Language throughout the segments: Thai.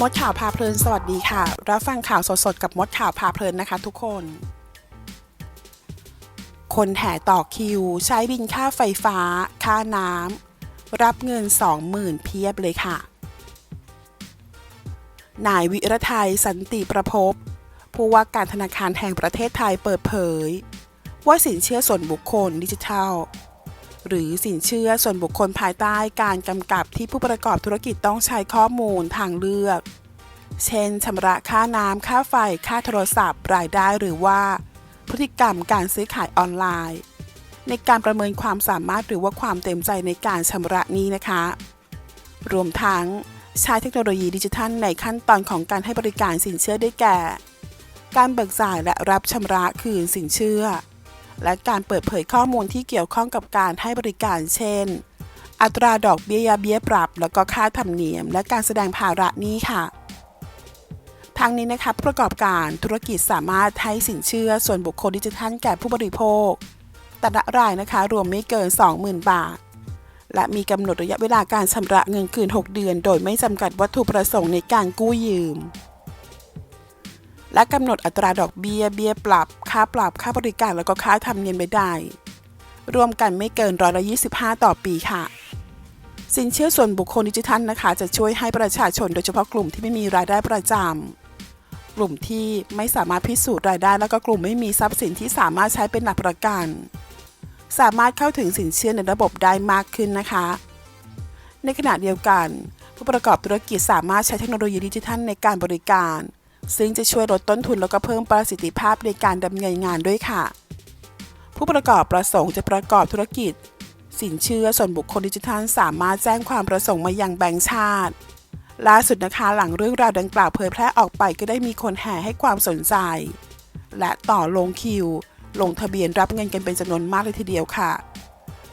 มดข่าวพาเพลินสวัสดีค่ะ รับฟังข่าวสดๆ กับมดข่าวพาเพลินนะคะทุกคน คนแห่ต่อคิว ใช้บินค่าไฟฟ้า ค่าน้ำรับเงิน 20,000 เพียบเลยค่ะ นายวิรไทยสันติประพบ ผู้ว่าการธนาคารแห่งประเทศไทยเปิดเผย ว่าสินเชื่อส่วนบุคคลดิจิทัล หรือสินเชื่อส่วนบุคคลภายใต้การกำกับที่ผู้ประกอบธุรกิจต้องใช้ข้อมูลทางเลือก เช่นชำระค่าน้ำค่าไฟ ค่าโทรศัพท์ รายได้หรือว่า พฤติกรรมการซื้อขายออนไลน์ ในการประเมินความสามารถหรือว่าความเต็มใจในการชำระนี้นะคะ รวมทั้งใช้เทคโนโลยีดิจิทัลในขั้นตอนของการให้บริการสินเชื่อได้แก่ การเบิกจ่ายและรับชำระคืนสินเชื่อ และการเปิดเผยข้อมูลที่เกี่ยวข้องกับการให้บริการเช่น อัตราดอกเบี้ยเบี้ยปรับ แล้วก็ค่าธรรมเนียม และการแสดงภาระนี้ค่ะทางนี้นะคะประกอบการธุรกิจสามารถให้สินเชื่อส่วนบุคคลดิจิทัลแก่ผู้บริโภค แต่ละรายนะคะรวมไม่เกิน 20,000 บาท และมีกำหนดระยะเวลาการชำระเงินคืน 6 เดือน โดยไม่จำกัดวัตถุประสงค์ในการกู้ยืม และกำหนดอัตราดอกเบี้ย เบี้ยปรับ ค่าปรับ ค่าบริการ แล้วก็ค่าธรรมเนียมไม่ได้ รวมกันไม่เกินร้อยละ25 ต่อปีค่ะ สินเชื่อส่วนบุคคลดิจิทัลนะคะ จะช่วยให้ประชาชนโดยเฉพาะกลุ่มที่ไม่มีรายได้ประจำ กลุ่มที่ไม่สามารถพิสูจน์รายได้ แล้วก็กลุ่มไม่มีทรัพย์สินที่สามารถใช้เป็นหลักประกัน สามารถเข้าถึงสินเชื่อในระบบได้มากขึ้นนะคะ ในขณะเดียวกัน ผู้ประกอบธุรกิจสามารถใช้เทคโนโลยีดิจิทัลในการบริการ ซึ่งจะช่วยลดต้นทุนแล้วก็เพิ่มประสิทธิภาพในการดำเนินงานด้วยค่ะ ผู้ประกอบประสงค์จะประกอบธุรกิจ สินเชื่อส่วนบุคคลดิจิทัล สามารถแจ้งความประสงค์มายังแบงก์ชาติ ล่าสุดนะคะหลังเรื่องราวดังกล่าวเผยแพร่ออกไปก็ได้มีคนแห่ให้ความสนใจ และต่อลงคิว ลงทะเบียนรับเงินกันเป็นจำนวนมากเลยทีเดียวค่ะ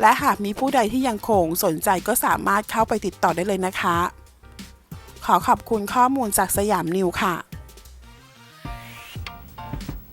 และหากมีผู้ใดที่ยังคงสนใจก็สามารถเข้าไปติดต่อได้เลยนะคะ ขอขอบคุณข้อมูลจากสยามนิวค่ะ